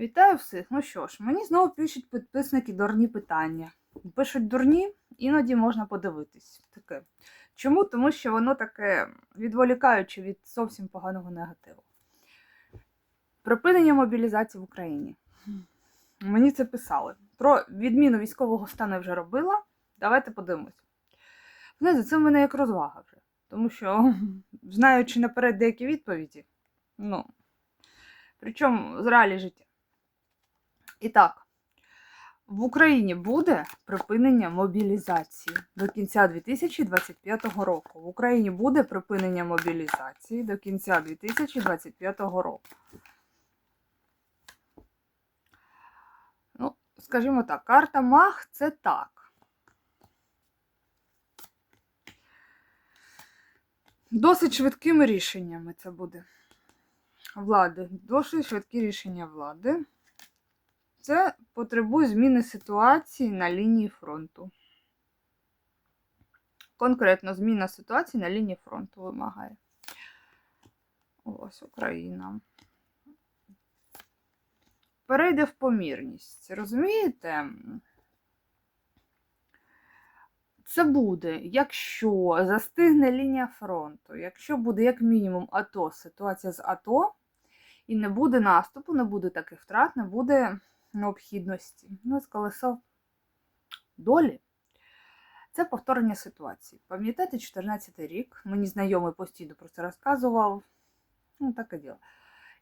Вітаю всіх. Ну що ж, мені знову пишуть підписники дурні питання. Пишуть дурні, іноді можна подивитись. Таке. Чому? Тому що воно таке відволікаюче від зовсім поганого негативу. Припинення мобілізації в Україні. Мені це писали. Про відміну військового стану я вже робила. Давайте подивимось. Знаєте, це в мене як розвага вже. Тому що, знаючи наперед деякі відповіді, ну, причому з реалій життя. І так, в Україні буде припинення мобілізації до кінця 2025 року. В Україні буде припинення мобілізації до кінця 2025 року. Ну, скажімо так, карта Мах це так. Досить швидкими рішеннями це буде. Влади. Досить швидкі рішення влади. Це потребує зміни ситуації на лінії фронту. Конкретно зміна ситуації на лінії фронту вимагає. Ось Україна. Перейде в помірність. Розумієте? Це буде, якщо застигне лінія фронту, якщо буде як мінімум АТО, ситуація з АТО, і не буде наступу, не буде таких втрат, не буде необхідності. Ну, з колесо долі. Це повторення ситуації. Пам'ятаєте, 14 рік, мені знайомий постійно про це розказував. Ну, таке діло.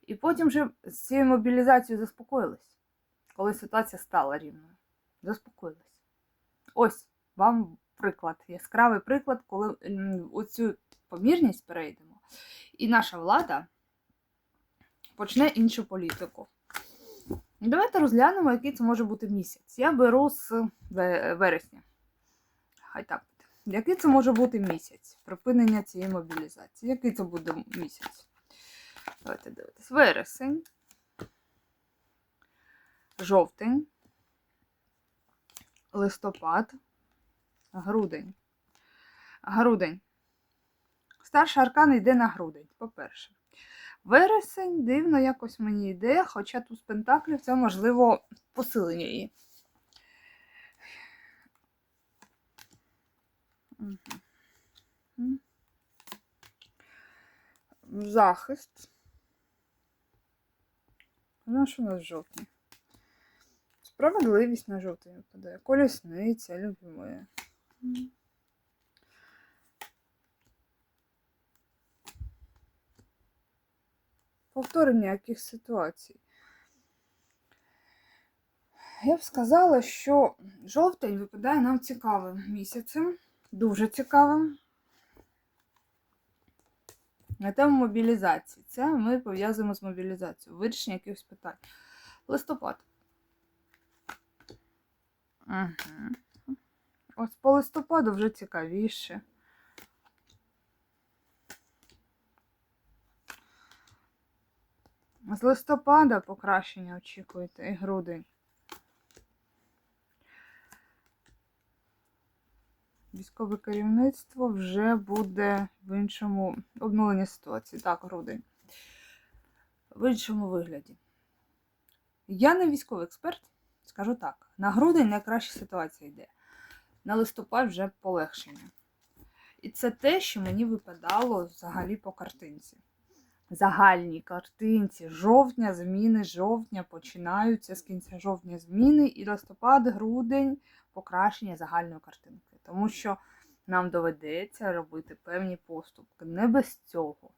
І потім вже з цією мобілізацією заспокоїлись, коли ситуація стала рівною. Заспокоїлись. Ось вам приклад, яскравий приклад, коли оцю помірність перейдемо, і наша влада почне іншу політику. Давайте розглянемо, який це може бути місяць. Я беру з вересня. Хай так буде. Який це може бути місяць? Припинення цієї мобілізації. Який це буде місяць? Давайте дивитись. Вересень. Жовтень. Листопад. Грудень. Грудень. Старший аркан йде на грудень, по-перше. Вересень дивно якось мені йде, хоча тут з Пентаклів це можливо посилення її. Захист. Ну, що у нас в жовтні? Справедливість на жовтень випадає. Колісниця, любиме. Повторення яких ситуацій. Я б сказала, що жовтень випадає нам цікавим місяцем, дуже цікавим. На тему мобілізації. Це ми пов'язуємо з мобілізацією, вирішення якихось питань. Листопад. Угу. Ось по листопаду вже цікавіше. З листопада покращення очікуєте і грудень. Військове керівництво вже буде в іншому обнуленні ситуації. Так, грудень. В іншому вигляді. Я не військовий експерт, скажу так. На грудень найкраща ситуація йде. На листопад вже полегшення. І це те, що мені випадало взагалі по картинці загальній картинці жовтня, зміни жовтня починаються з кінця жовтня зміни і листопад, грудень покращення загальної картинки. Тому що нам доведеться робити певні поступки. Не без цього.